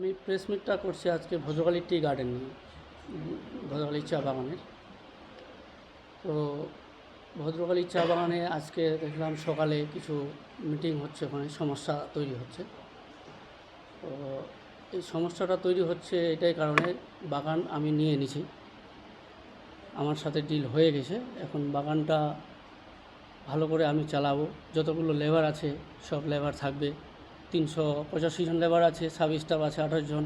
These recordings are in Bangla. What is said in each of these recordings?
আমি প্রেস মিটটা করছি আজকে ভোজকালী টি গার্ডেন নিয়ে, ভদ্রকালী চা বাগানের। তো ভদ্রকালী চা বাগানে আজকে দেখলাম সকালে কিছু মিটিং হচ্ছে ওখানে সমস্যা তৈরি হচ্ছে। তো এই সমস্যাটা তৈরি হচ্ছে এটাই কারণে বাগান আমি নিয়ে নিছি আমার সাথে ডিল হয়ে গেছে, এখন বাগানটা ভালো করে আমি চালাবো। যতগুলো লেবার আছে, সব লেবার থাকবে। তিনশো পঁচাশি জন লেবার আছে সাব স্টাফ আছে, আঠাশ জন।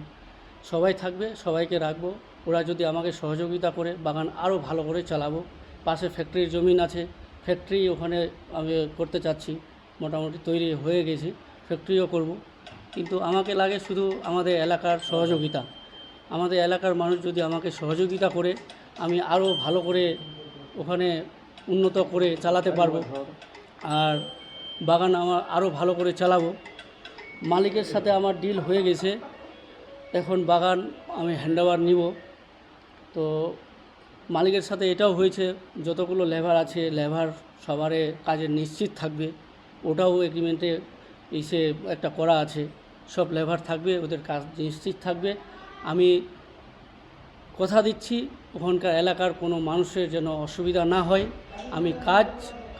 সবাই থাকবে, সবাইকে রাখব। ওরা যদি আমাকে সহযোগিতা করে, বাগান আরও ভালো করে চালাবো। পাশে ফ্যাক্টরির জমিন আছে। ফ্যাক্টরি ওখানে আমি করতে চাচ্ছি। মোটামুটি তৈরি হয়ে গেছে। ফ্যাক্টরিও করব। কিন্তু আমাকে লাগে শুধু আমাদের এলাকার সহযোগিতা। আমাদের এলাকার মানুষ যদি আমাকে সহযোগিতা করে, আমি আরও ভালো করে ওখানে উন্নত করে চালাতে পারব। আর বাগান আমার আরও ভালো করে চালাবো। মালিকের সাথে আমার ডিল হয়ে গেছে। এখন বাগান আমি হ্যান্ডওভার নিব। তো মালিকের সাথে এটাও হয়েছে, যতগুলো লেবার আছে লেবার সবারে কাজে নিশ্চিত থাকবে। ওটাও এগ্রিমেন্টে এসে একটা করা আছে। সব লেবার থাকবে, ওদের কাজ নিশ্চিত থাকবে। আমি কথা দিচ্ছি, ওখানকার এলাকার কোনো মানুষের যেন অসুবিধা না হয়। আমি কাজ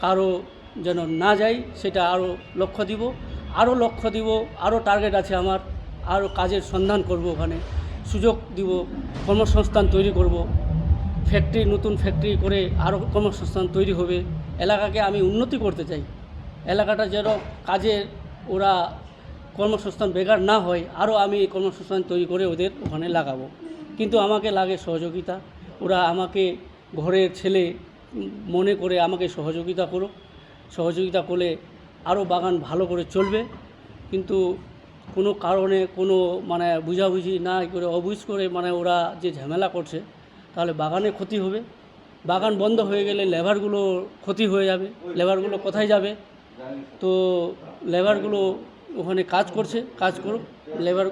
কারও যেন না যাই সেটা আরও লক্ষ্য দিব। আরও লক্ষ্য দিব আরও টার্গেট আছে আমার আরও কাজের সন্ধান করব ওখানে, সুযোগ দিব, কর্মসংস্থান তৈরি করব ফ্যাক্টরি নতুন ফ্যাক্টরি করে আরও কর্মসংস্থান তৈরি হবে, এলাকাকে আমি উন্নতি করতে চাই। এলাকাটা যেন কাজে ওরা কর্মসংস্থান বেকার না হয় আরও আমি কর্মসংস্থান তৈরি করে ওদের ওখানে লাগাবো। কিন্তু আমাকে লাগে সহযোগিতা, ওরা আমাকে ঘরের ছেলে মনে করে আমাকে সহযোগিতা করুক, সহযোগিতা করলে আরও বাগান ভালো করে চলবে। কিন্তু কোনো কারণে, কোনো মানে বুঝাবুঝি না করে, অবুঝ করে মানে ওরা যে ঝামেলা করছে, তাহলে বাগানে ক্ষতি হবে। বাগান বন্ধ হয়ে গেলে লেবারগুলো ক্ষতি হয়ে যাবে। লেবারগুলো কোথায় যাবে? তো লেবারগুলো ওখানে কাজ করছে, কাজ করুক। লেবার,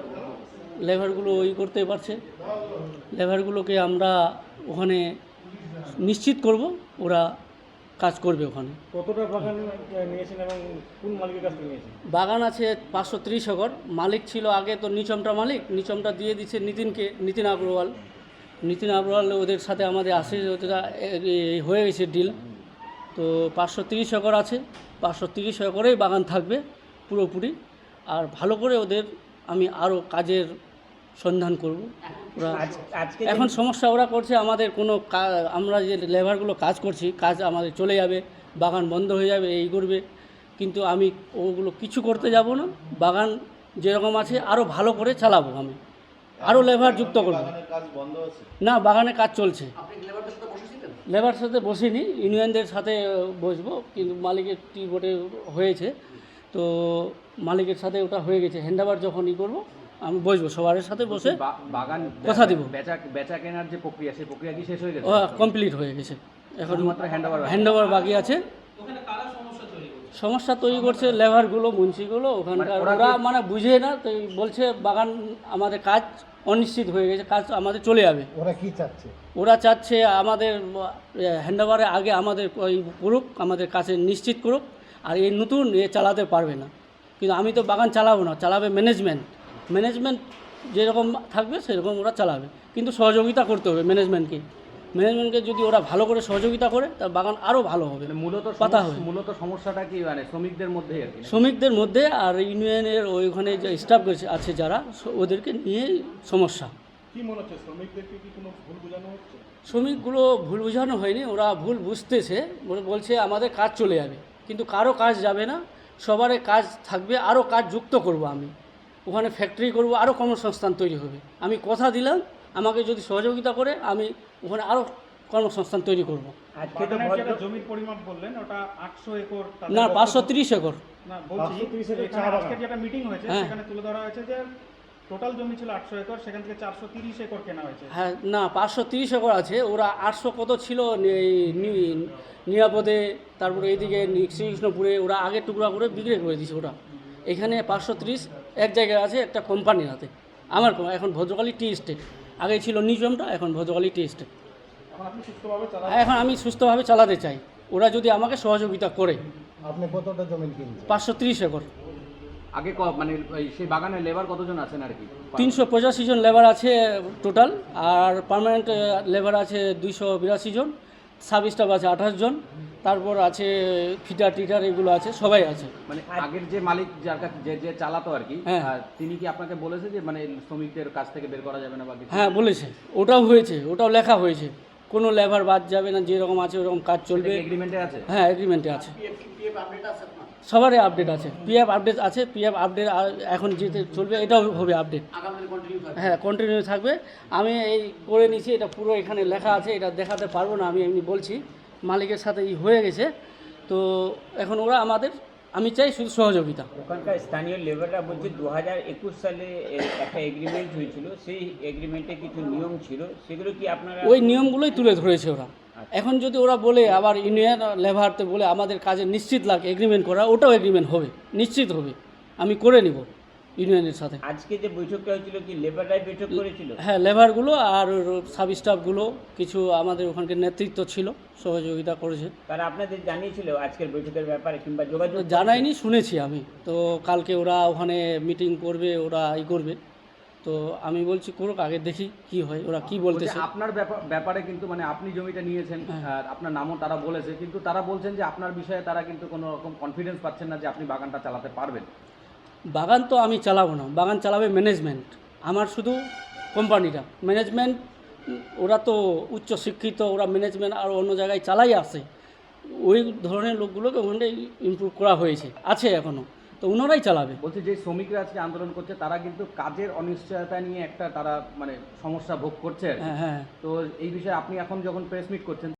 লেবারগুলো ওই করতে পারছে। লেবারগুলোকে আমরা ওখানে নিশ্চিত করব। ওরা কাজ করবে ওখানে। কতটা বাগান নিয়েছেন এবং কোন মালিকের কাছ থেকে নিয়েছেন? বাগান আছে পাঁচশো ত্রিশ একর। মালিক ছিল আগে তো নিচমটা মালিক। নিচমটা দিয়ে দিচ্ছে নিতিনকে নিতিন আগরওয়াল। নিতিন আগরওয়াল ওদের সাথে আমাদের আসে ওটা হয়ে গেছে ডিল তো পাঁচশো তিরিশ একর আছে। পাঁচশো তিরিশ একরেই বাগান থাকবে পুরোপুরি। আর ভালো করে ওদের আমি আরও কাজের সন্ধান করব। ওরা এখন সমস্যা ওরা করছে আমাদের কোনো আমরা যে লেবারগুলো কাজ করছি কাজ আমাদের চলে যাবে বাগান বন্ধ হয়ে যাবে এই করবে। কিন্তু আমি ওগুলো কিছু করতে যাব না বাগান যেরকম আছে আরও ভালো করে চালাবো আমি। আরও লেবার যুক্ত করব। না বাগানে কাজ চলছে। লেবার সাথে বসিনি ইউনিয়নদের সাথে বসবো কিন্তু মালিকের টি বোর্ডে হয়েছে। তো মালিকের সাথে ওটা হয়ে গেছে হ্যান্ডওভার যখন ই করব আমি বসবো সবার সাথে বসে বাগান কথা দিব। বেচা বেচা কেনার যে প্রক্রিয়া সেই প্রক্রিয়া কি শেষ হয়ে গেছে? কমপ্লিট হয়ে গেছে। এখন শুধুমাত্র হ্যান্ডওভার হ্যান্ডওভার বাকি আছে। সমস্যা তৈরি করছে? লেবারগুলো মুন্সিগুলো ওখানকার ওরা ওরা মানে বুঝে না তো বলছে বাগান আমাদের কাজ অনিশ্চিত হয়ে গেছে কাজ আমাদের চলে যাবে। ওরা কি চাচ্ছে? ওরা চাচ্ছে আমাদের হ্যান্ডওভারের আগে আমাদের ওই করুক আমাদের কাছে নিশ্চিত করুক আর এই নতুন এ চালাতে পারবে না। কিন্তু আমি তো বাগান চালাবো না চালাবে ম্যানেজমেন্ট ম্যানেজমেন্ট যেরকম থাকবে সেরকম ওরা চালাবে। কিন্তু সহযোগিতা করতে হবে ম্যানেজমেন্টকে ম্যানেজমেন্টকে যদি ওরা ভালো করে সহযোগিতা করে তার বাগান আরও ভালো হবে। মানে মূলত পাতা হবে। মূলত সমস্যাটা কি? মানে শ্রমিকদের মধ্যে আর কি শ্রমিকদের মধ্যে আর ইউনিয়নের ওইখানে যে স্টাফ আছে যারা ওদেরকে নিয়েই সমস্যা। কি মনে হচ্ছে? শ্রমিকদেরকে কি কোনো ভুল বোঝানো হচ্ছে? শ্রমিকগুলো ভুল বোঝানো হয়নি ওরা ভুল বুঝতেছে। বলে- বলছে আমাদের কাজ চলে যাবে। কিন্তু কারও কাজ যাবে না সবারই কাজ থাকবে আরও কাজ যুক্ত করব আমি। ওখানে ফ্যাক্টরি করব আরও কর্মসংস্থান তৈরি হবে। আমি কথা দিলাম আমাকে যদি সহযোগিতা করে আমি ওখানে আরও কর্মসংস্থান তৈরি করব। যেটা জমির পরিমাপ বললেন ওটা আটশো একর না পাঁচশো তিরিশ একর। না বলছি 530 একর এখানে চা বাগান। আজকে যেটা মিটিং হয়েছে হ্যাঁ। সেখানে তুলে ধরা হয়েছে যে টোটাল জমি ছিল আটশো একর সেখান থেকে চারশো তিরিশ একর কেনা হয়েছে। হ্যাঁ না পাঁচশো তিরিশ একর আছে ওরা আটশো কত ছিল নিরাপদে তারপরে এইদিকে শ্রীকৃষ্ণপুরে ওরা আগে টুকরা করে বিক্রি করে দিয়েছে ওরা এখানে পাঁচশো তিরিশ এক জায়গায় আছে একটা কোম্পানির হাতে। আমার এখন ভদ্রকালী টি স্টেট। আগে ছিল নিজমটা এখন ভদ্রকালী টি স্টেট। এখন আমি সুস্থভাবে চালাতে চাই। ওরা যদি আমাকে সহযোগিতা করে। আপনি কতটা জমি কিনছেন? পাঁচশো তিরিশ একর। আগে মানে সেই বাগানে লেবার কতজন আছেন আর কি? তিনশো পঁচাশি জন লেবার আছে টোটাল আর পার্মানেন্ট লেবার আছে দুইশো বিরাশি জন সাব স্টাফ আছে আঠাশ জন। তারপর আছে ফিটার টিটার এগুলো আছে সবাই আছে। মানে আগের যে মালিক যার কাছে যে যে চালাতো আর কি হ্যাঁ। তিনি কি আপনাকে বলেছে যে মানে শ্রমিকদের কাছ থেকে বের করা যাবে না বা হ্যাঁ বলেছে। ওটাও হয়েছে ওটাও লেখা হয়েছে। কোনো লেবার বাদ যাবে না যেরকম আছে ওরকম কাজ চলবে। এগ্রিমেন্টে আছে? হ্যাঁ এগ্রিমেন্টে আছে। সবারই আপডেট আছে। পিএফ আপডেট আছে পিএফ আপডেট এখন যেতে চলবে এটাও হবে আপডেট হ্যাঁ কন্টিনিউ থাকবে। আমি এই করে নিয়েছি এটা পুরো এখানে লেখা আছে এটা দেখাতে পারব না আমি এমনি বলছি। মালিকের সাথে ই হয়ে গেছে। তো এখন ওরা আমাদের আমি চাই শুধু সহযোগিতা। ওখানকার স্থানীয় লেবাররা বলছে দু হাজার একুশ সালে একটা এগ্রিমেন্ট হয়েছিল। সেই এগ্রিমেন্টে কিছু নিয়ম ছিল। সেগুলো কি আপনারা ওই নিয়মগুলোই তুলে ধরেছে ওরা। এখন যদি ওরা বলে আবার ইউনিয়ন লেবারতে বলে আমাদের কাজে নিশ্চিত লাগে এগ্রিমেন্ট করা ওটাও এগ্রিমেন্ট হবে। নিশ্চিত হবে। আমি করে নিব। ইউনিয়নের সাথে। আজকে যে বৈঠকটা হয়েছিল কি লেবাররাই বৈঠক করেছিল? হ্যাঁ লেবারগুলো আর সাব স্টাফগুলো কিছু আমাদের ওখানকার নেতৃত্ব ছিল সহযোগিতা করেছে। তারা আপনাদের জানিয়েছিল আজকের বৈঠকের ব্যাপারে কিংবা যোগাযোগ জানাইনি শুনেছি আমি। তো কালকে ওরা ওখানে মিটিং করবে ওরা ই করবে। তো আমি বলছি করুক আগে দেখি কি হয় ওরা কি বলতেছে। বলছে আপনার ব্যাপা- ব্যাপারে কিন্তু মানে আপনি জমিটা নিয়েছেন হ্যাঁ। আর আপনার নামও তারা বলেছে কিন্তু তারা বলছেন যে আপনার বিষয়ে তারা কিন্তু কোনো রকম কনফিডেন্স পাচ্ছেন না যে আপনি বাগানটা চালাতে পারবেন। বাগান তো আমি চালাবো না। বাগান চালাবে ম্যানেজমেন্ট আমার শুধু কোম্পানিটা। ম্যানেজমেন্ট ওরা তো উচ্চ শিক্ষিত ওরা ম্যানেজমেন্ট আর অন্য জায়গায় চালাই আসে ওই ধরনের লোকগুলোকে ওখানে ইমপ্রুভ করা হয়েছে। আছে এখনও তো ওনারাই চালাবে। বলছে যে শ্রমিকরা আজকে আন্দোলন করছে তারা কিন্তু কাজের অনিশ্চয়তা নিয়ে একটা তারা মানে সমস্যা ভোগ করছে হ্যাঁ হ্যাঁ। তো এই বিষয়ে আপনি এখন যখন প্রেস মিট করছেন